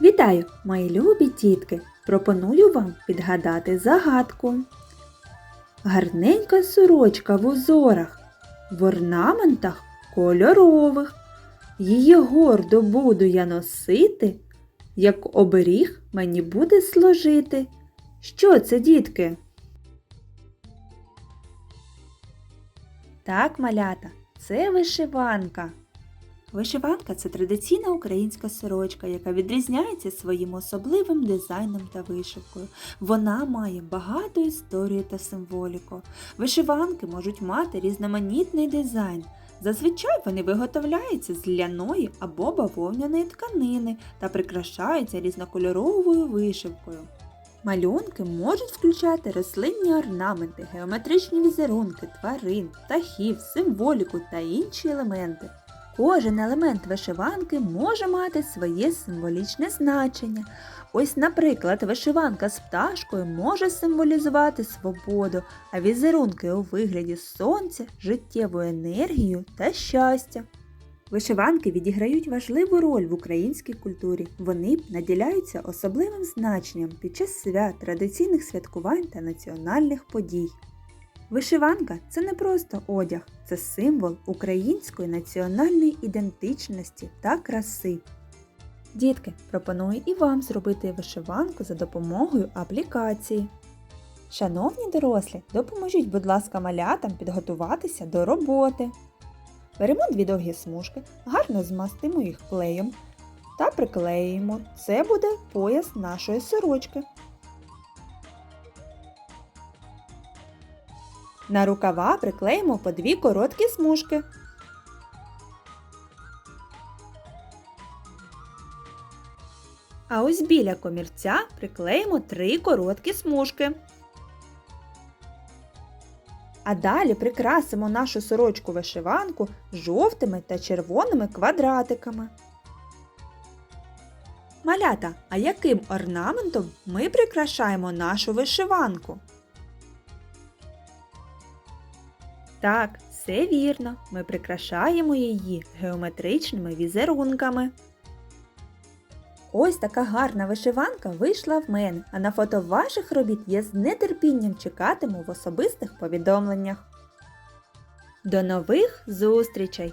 Вітаю, мої любі дітки! Пропоную вам підгадати загадку. Гарненька сорочка в узорах, в орнаментах кольорових. Її гордо буду я носити, як оберіг мені буде служити. Що це, дітки? Так, малята, це вишиванка. Вишиванка це традиційна українська сорочка, яка відрізняється своїм особливим дизайном та вишивкою. Вона має багату історію та символіку. Вишиванки можуть мати різноманітний дизайн. Зазвичай вони виготовляються з ляної або бавовняної тканини та прикрашаються різнокольоровою вишивкою. Малюнки можуть включати рослинні орнаменти, геометричні візерунки, тварин, птахів, символіку та інші елементи. Кожен елемент вишиванки може мати своє символічне значення. Ось, наприклад, вишиванка з пташкою може символізувати свободу, а візерунки у вигляді сонця, життєву енергію та щастя. Вишиванки відіграють важливу роль в українській культурі. Вони наділяються особливим значенням під час свят, традиційних святкувань та національних подій. Вишиванка це не просто одяг, це символ української національної ідентичності та краси. Дітки, пропоную і вам зробити вишиванку за допомогою аплікації. Шановні дорослі, допоможіть, будь ласка, малятам підготуватися до роботи. Беремо дві довгі смужки, гарно змастимо їх клеєм та приклеїмо. Це буде пояс нашої сорочки. На рукава приклеїмо по дві короткі смужки. А ось біля комірця приклеїмо три короткі смужки. А далі прикрасимо нашу сорочку вишиванку жовтими та червоними квадратиками. Малята, а яким орнаментом ми прикрашаємо нашу вишиванку? Так, все вірно. Ми прикрашаємо її геометричними візерунками. Ось така гарна вишиванка вийшла в мене, а на фото ваших робіт я з нетерпінням чекатиму в особистих повідомленнях. До нових зустрічей!